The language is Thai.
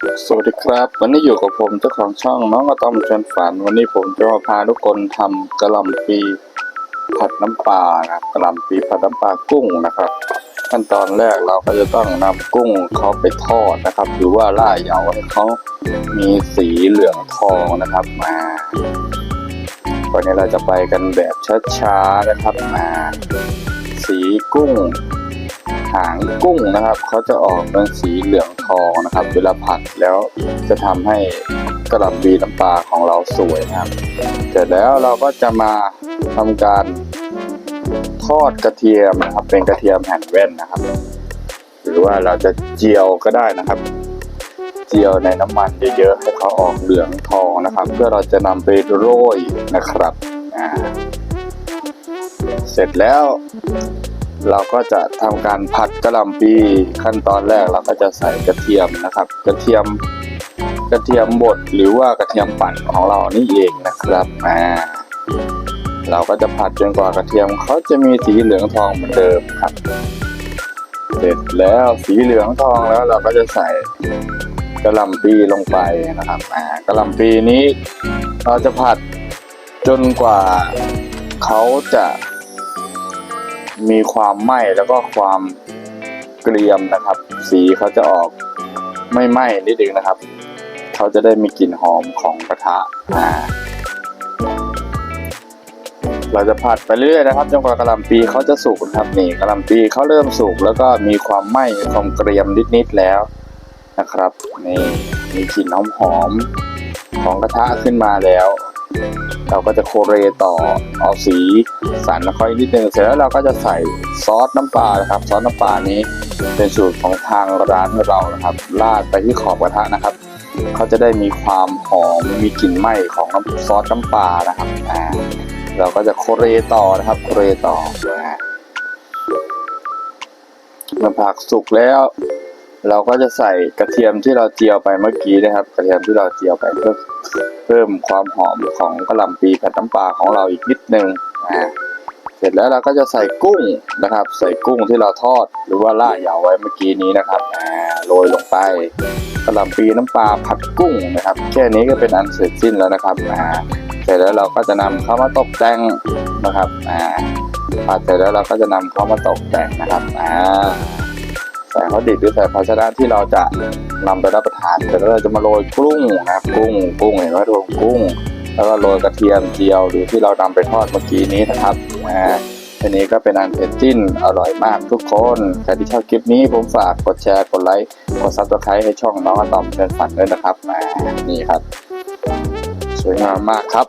สวัสดีครับ วันนี้อยู่กับผมเจ้าของช่องน้องอะตอมชวนฝัน วันนี้ผมจะมาพาทุกคนทำกระหล่ำปีผัดน้ำปลานะครับกะหล่ำปีผัดน้ำปลากุ้งนะครับ ขั้นตอนแรกเราก็จะต้องนำกุ้งเขาไปทอดนะครับ หรือว่าล่าเหยาให้เขามีสีเหลืองทองนะครับมาวันนี้เราจะไปกันแบบช้าๆนะครับมาสีกุ้ง หางกุ้งนะครับเขาจะออกเป็นสีเหลืองทองนะครับ เวลาผัดแล้วจะทำให้กระหล่ำปีน้ำปลาของเราสวยนะครับเสร็จแล้วเราก็จะมาทำการทอดกระเทียมนะครับ เป็นกระเทียมหั่นแว่นนะครับ หรือว่าเราจะเจียวก็ได้นะครับ เจียวในน้ำมันเยอะๆให้เขาออกเหลืองทองนะครับ เพื่อเราจะนำไปโรยนะครับเสร็จแล้ว เราก็จะทำการผัดกระหล่ำปีขั้นตอนแรกเราก็จะใส่กระเทียมนะครับ กระเทียมกระเทียมบดหรือว่ากระเทียมปั่นของเรานี่เองนะครับอ่าเราก็จะผัดจนกว่ากระเทียมเขาจะมีสีเหลืองทองเหมือนเดิมครับ เสร็จแล้วสีเหลืองทองแล้วเราก็จะใส่กระหล่ำปีลงไปนะครับอ่ากระหล่ำปีนี้ เราจะผัดจนกว่าเขาจะ มีความไหม้แล้วก็ความเกรียมนะครับ สีเขาจะออกไม่ไหม้นิดนึงนะครับ เขาจะได้มีกลิ่นหอมของกระทะอ่าเราจะผัดไปเรื่อยๆนะครับจนกว่ากระหล่ำปีเขาจะสุกนะครับนี่กระหล่ำปีเขาเริ่มสุกแล้วก็มีความไหม้ความเกรียมนิดๆแล้วนะครับนี่มีกลิ่นหอมๆของกระทะขึ้นมาแล้ว เราก็จะโคเรต่อเอาสีสันค่อยนิดนึงเสร็จแล้วเราก็จะใส่ซอสน้ำปลานะครับ ซอสน้ำปลานี้เป็นสูตรของทางร้านเรานะครับราดไปที่ขอบกระทะนะครับเขาจะได้มีความหอมมีกลิ่นไหม้ของน้ำซอสน้ำปลานะครับอ่าเราก็จะโคเรต่อนะครับโคเรต่ออ่าเมื่อผักสุกแล้ว เราก็จะใส่กระเทียมที่เราเจียวไปเมื่อกี้นะครับ กระเทียมที่เราเจียวไปเพื่อเพิ่มความหอมของกระหล่ำปีผัดน้ำปลาของเราอีกนิดนึงอ่าเสร็จแล้วเราก็จะใส่กุ้งนะครับ ใส่กุ้งที่เราทอดหรือว่าล่าเหยาไว้เมื่อกี้นี้นะครับอ่าโรยลงไปกระหล่ำปีน้ำปลาผัดกุ้งนะครับ แค่นี้ก็เป็นอันเสร็จสิ้นแล้วนะครับอ่าเสร็จแล้วเราก็จะนำเข้ามาตกแต่งนะครับอ่าผัดเสร็จแล้วเราก็จะนำเข้ามาตกแต่งนะครับ อ่าใส่ข้าวดิบหรือใส่ภาชนะที่เราจะนำไปรับประทานแล้วเราจะมาโรยกุ้งนะครับกุ้งกุ้งเห็นไหมทุกคนกุ้ง แล้วก็โรยกระเทียมเจียวหรือที่เรานำไปทอดเมื่อกี้นี้นะครับอ่าทีนี้ก็เป็นอันเสร็จสิ้นอร่อยมากทุกคนใครที่ชอบคลิปนี้ผมฝากกดแชร์กดไลค์กดซับสไครต์ให้ช่องน้องอะตอมเชิญฝันด้วยนะครับนี่ครับ สวยงามมากครับ